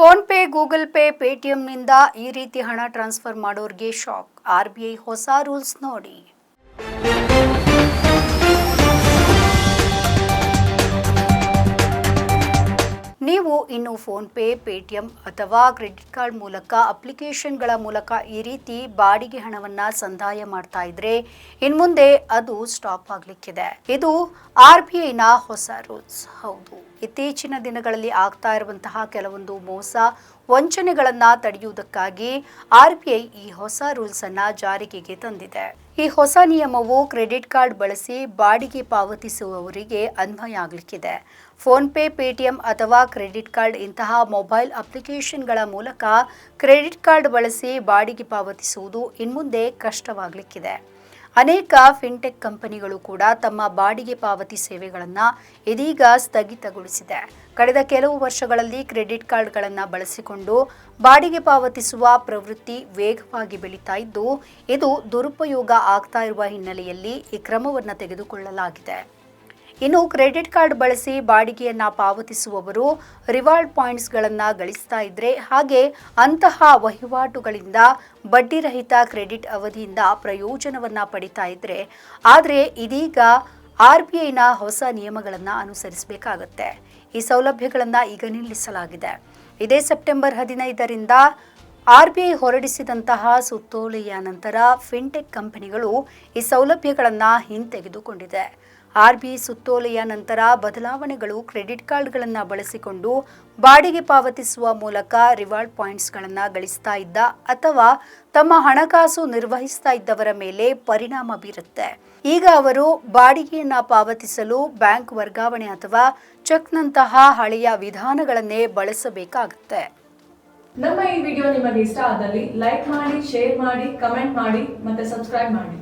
Phone pay, Google Pay ಪೇಟಿಎಂನಿಂದ ಈ ರೀತಿ ಹಣ ಟ್ರಾನ್ಸ್ಫರ್ ಮಾಡೋರಿಗೆ ಶಾಕ್. ಆರ್ ಹೊಸ ರೂಲ್ಸ್ ನೋಡಿ. ನೀವು ಇನ್ನು ಫೋನ್ ಪೇ, ಪೇಟಿಎಂ ಅಥವಾ ಕ್ರೆಡಿಟ್ ಕಾರ್ಡ್ ಮೂಲಕ ಅಪ್ಲಿಕೇಶನ್ಗಳ ಮೂಲಕ ಈ ರೀತಿ ಬಾಡಿಗೆ ಹಣವನ್ನ ಸಂದಾಯ ಮಾಡ್ತಾ ಇದ್ರೆ ಇನ್ಮುಂದೆ ಅದು ಸ್ಟಾಪ್ ಆಗ್ಲಿಕ್ಕಿದೆ. ಇದು ಆರ್ ಬಿ ಐನ ಹೊಸ ರೂಲ್ಸ್. ಹೌದು. ಇತ್ತೀಚಿನ ದಿನಗಳಲ್ಲಿ ಆಗ್ತಾ ಇರುವಂತಹ ಕೆಲವೊಂದು ಮೋಸ ವಂಚನೆಗಳನ್ನ ತಡೆಯುವುದಕ್ಕಾಗಿ ಆರ್ ಬಿ ಐ ಈ ಹೊಸ ರೂಲ್ಸ್ ಅನ್ನ ಜಾರಿಗೆ ತಂದಿದೆ. ಈ ಹೊಸ ನಿಯಮವು ಕ್ರೆಡಿಟ್ ಕಾರ್ಡ್ ಬಳಸಿ ಬಾಡಿಗೆ ಪಾವತಿಸುವವರಿಗೆ ಅನ್ವಯ ಆಗಲಿಕ್ಕಿದೆ. ಫೋನ್ ಪೇ, ಪೇಟಿಎಂ ಅಥವಾ ಕ್ರೆಡಿಟ್ ಕಾರ್ಡ್ ಇಂತಹ ಮೊಬೈಲ್ ಅಪ್ಲಿಕೇಶನ್ಗಳ ಮೂಲಕ ಕ್ರೆಡಿಟ್ ಕಾರ್ಡ್ ಬಳಸಿ ಬಾಡಿಗೆ ಪಾವತಿಸುವುದು ಇನ್ಮುಂದೆ ಕಷ್ಟವಾಗಲಿಕ್ಕಿದೆ. ಅನೇಕ ಫಿನ್ಟೆಕ್ ಕಂಪನಿಗಳು ಕೂಡ ತಮ್ಮ ಬಾಡಿಗೆ ಪಾವತಿ ಸೇವೆಗಳನ್ನು ಇದೀಗ ಸ್ಥಗಿತಗೊಳಿಸಿದೆ. ಕಳೆದ ಕೆಲವು ವರ್ಷಗಳಲ್ಲಿ ಕ್ರೆಡಿಟ್ ಕಾರ್ಡ್ಗಳನ್ನು ಬಳಸಿಕೊಂಡು ಬಾಡಿಗೆ ಪಾವತಿಸುವ ಪ್ರವೃತ್ತಿ ವೇಗವಾಗಿ ಬೆಳೀತಾ ಇದ್ದು, ಇದು ದುರುಪಯೋಗ ಆಗ್ತಾ ಇರುವ ಹಿನ್ನೆಲೆಯಲ್ಲಿ ಈ ಕ್ರಮವನ್ನು ತೆಗೆದುಕೊಳ್ಳಲಾಗಿದೆ. ಇನ್ನು ಕ್ರೆಡಿಟ್ ಕಾರ್ಡ್ ಬಳಸಿ ಬಾಡಿಗೆಯನ್ನ ಪಾವತಿಸುವವರು ರಿವಾರ್ಡ್ ಪಾಯಿಂಟ್ಸ್ಗಳನ್ನು ಗಳಿಸ್ತಾ ಇದ್ರೆ ಹಾಗೆ ಅಂತಹ ವಹಿವಾಟುಗಳಿಂದ ಬಡ್ಡಿರಹಿತ ಕ್ರೆಡಿಟ್ ಅವಧಿಯಿಂದ ಪ್ರಯೋಜನವನ್ನ ಪಡಿತಾ ಇದ್ರೆ ಆದರೆ ಇದೀಗ ಆರ್ ಬಿ ಐನ ಹೊಸ ನಿಯಮಗಳನ್ನು ಅನುಸರಿಸಬೇಕಾಗತ್ತೆ. ಈ ಸೌಲಭ್ಯಗಳನ್ನು ಈಗ ನಿಲ್ಲಿಸಲಾಗಿದೆ. ಇದೇ ಸೆಪ್ಟೆಂಬರ್ ಹದಿನೈದರಿಂದ ಆರ್ ಬಿ ಐ ಹೊರಡಿಸಿದಂತಹ ಸುತ್ತೋಲೆಯ ನಂತರ ಫಿನ್ಟೆಕ್ ಕಂಪನಿಗಳು ಈ ಸೌಲಭ್ಯಗಳನ್ನು ಹಿಂತೆಗೆದುಕೊಂಡಿದೆ. ಆರ್ ಬಿ ಸುತ್ತೋಲೆಯ ನಂತರ ಬದಲಾವಣೆಗಳು ಕ್ರೆಡಿಟ್ ಕಾರ್ಡ್ಗಳನ್ನು ಬಳಸಿಕೊಂಡು ಬಾಡಿಗೆ ಪಾವತಿಸುವ ಮೂಲಕ ರಿವಾರ್ಡ್ ಪಾಯಿಂಟ್ಸ್ಗಳನ್ನು ಗಳಿಸ್ತಾ ಇದ್ದ ಅಥವಾ ತಮ್ಮ ಹಣಕಾಸು ನಿರ್ವಹಿಸ್ತಾ ಇದ್ದವರ ಮೇಲೆ ಪರಿಣಾಮ ಬೀರುತ್ತೆ. ಈಗ ಅವರು ಬಾಡಿಗೆಯನ್ನು ಪಾವತಿಸಲು ಬ್ಯಾಂಕ್ ವರ್ಗಾವಣೆ ಅಥವಾ ಚೆಕ್ನಂತಹ ಹಳೆಯ ವಿಧಾನಗಳನ್ನೇ ಬಳಸಬೇಕಾಗುತ್ತೆ. ನಮ್ಮ ಈ ವಿಡಿಯೋ ನಿಮಗೆ ಇಷ್ಟ ಆದಲ್ಲಿ ಲೈಕ್ ಮಾಡಿ, ಶೇರ್ ಮಾಡಿ, ಕಮೆಂಟ್ ಮಾಡಿ ಮತ್ತೆ ಸಬ್ಸ್ಕ್ರೈಬ್ ಮಾಡಿ.